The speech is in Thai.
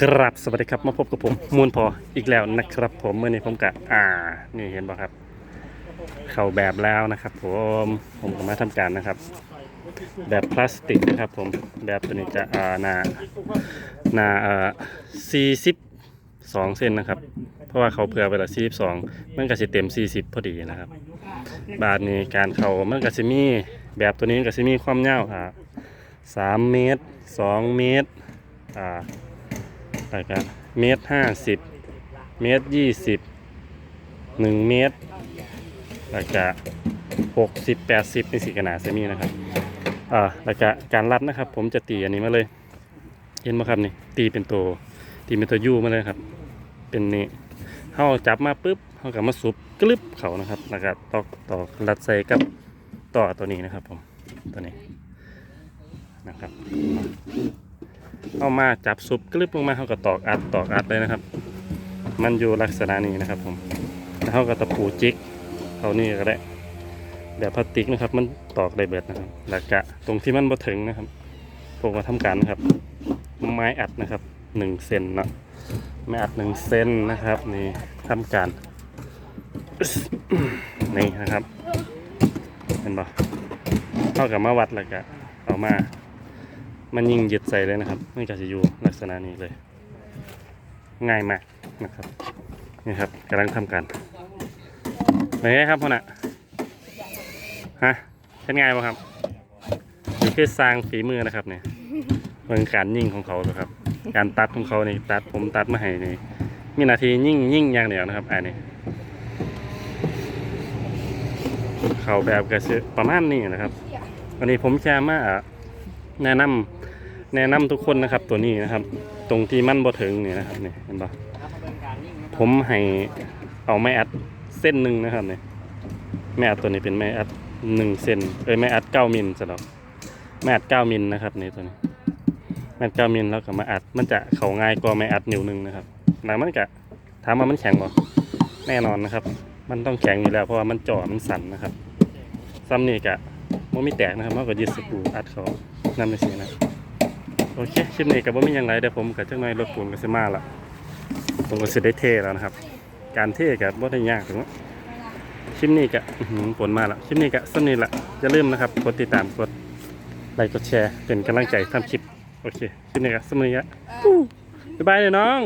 ครับสวัสดีครับมาพบกับผมมูลพออีกแล้วนะครับ ผมเมื่อนี้ผมกะอ่า นี่เห็นป่ะครับ เข้าแบบแล้วนะครับ ผมผมก็มาทำการนะครับ แบบพลาสติกนะครับ ผมแบบตัวนี้จะอ่าหนาหนาเอ่อสี่สิบสองเซนนะครับ เพราะว่าเขาเผื่อไปละสี่สิบสองมันก็จะเต็มสี่สิบพอดีนะครับ บาทนี้การเข่ามันก็จะมีแบบตัวนี้ก็จะมีความยาวอ่าสามเมตรสองเมตรอ่า แล้วก็เมตรห้าสิบเมตรยี่สิบหนึ่งเมตรแล้วก็หกสิบแปดสิบในสี่ขนาดเซมีนะครับอ่าแล้วก็การรัดนะครับ ผมจะตีอันนี้มาเลย เห็นไหมครับนี่ตีเป็นตัวตีเป็นตัวยูมาเลยครับ เป็นนี่เขาจับมาปุ๊บเขาก็มาสุบกลึบเขานะครับแล้วก็ตอกตอกรัดใส่กับต่อตัวนี้นะครับผมตัวนี้นะครับ เอามาจับซุปกลึบลงมาเขาก็ตอกอัดตอกอัดเลยนะครับ มันอยู่ลักษณะนี้นะครับผมแล้วเขาก็ตะปูจิกเอานี่ก็ได้แบบพลาสติกนะครับ มันตอกได้เบิดนะครับแล้วก็ตรงที่มันบ่ถึงนะครับผมมาทำการนะครับ ไม้อัดนะครับหนึ่งเซนเนาะไม้อัดหนึ่งเซนนะครับนี่ทำการนี่นะครับเห็นปะเท่ากับมาวัดแล้วก็เอามา มันยิงยึดใส่เลยนะครับมันก็จะอยู่ลักษณะนี้เลย ง่ายมากนะครับนี่ครับกำลังทำการเป็นไงครับพ่อน่ะฮะเป็นไงบ้างครับอยู่ที่สร้างฝีมือนะครับเนี่ยเรื่องการยิ่งของเขานะครับ การตัดของเขานี่ตัดผมตัดมาให้นี่มีนาทียิ่งยิ่งอย่างเดียวนะครับอันนี้เขาแบบกระสือประมาณนี้นะครับวันนี้ผมแค่มา แนะนำแนะนำทุกคนนะครับตัวนี้นะครับ ตรงที่มันบ่ถึงนี่นะครับนี่เห็นปะผมให้เอาไม้อัดเส้นหนึ่งนะครับนี่ไม้อัดตัวนี้เป็นไม้อัดหนึ่งเซนเอ้ยไม้อัดเก้ามิลสำหรับไม้อัดเก้ามิลนะครับนี่ตัวนี้ไม้อัดเก้ามิลแล้วก็มาอัดมันจะเข้าง่ายกว่าไม้อัดนิ้วหนึ่งนะครับหนังมันกะถามว่ามันแข็งบ่แน่นอนนะครับ มันต้องแข็งอยู่แล้วเพราะว่ามันจ่อมันสั่นนะครับซ้ำนี่กะ มันไม่แตกนะครับมันก็ยึดสกรูอัดเขานั่นไม่ใช่นะโอเคคลิปนี้กับว่ามีย่างไรเดี๋ยวผมกับเจ้าหน่อยรถปูนก็จะมาละผมก็จได้เทแล้วนะครับ การเทกับว่าได้ยากถึงว่าคลิปนี้กับผลมาละคลิปนี้กับสนิทละอย่าลืมนะครับกดติดตามกดไลค์กดแชร์เป็นกำลังใจทำคลิป โอเคคลิปนี้กับสนิทละบ๊ายบายเลยน้อง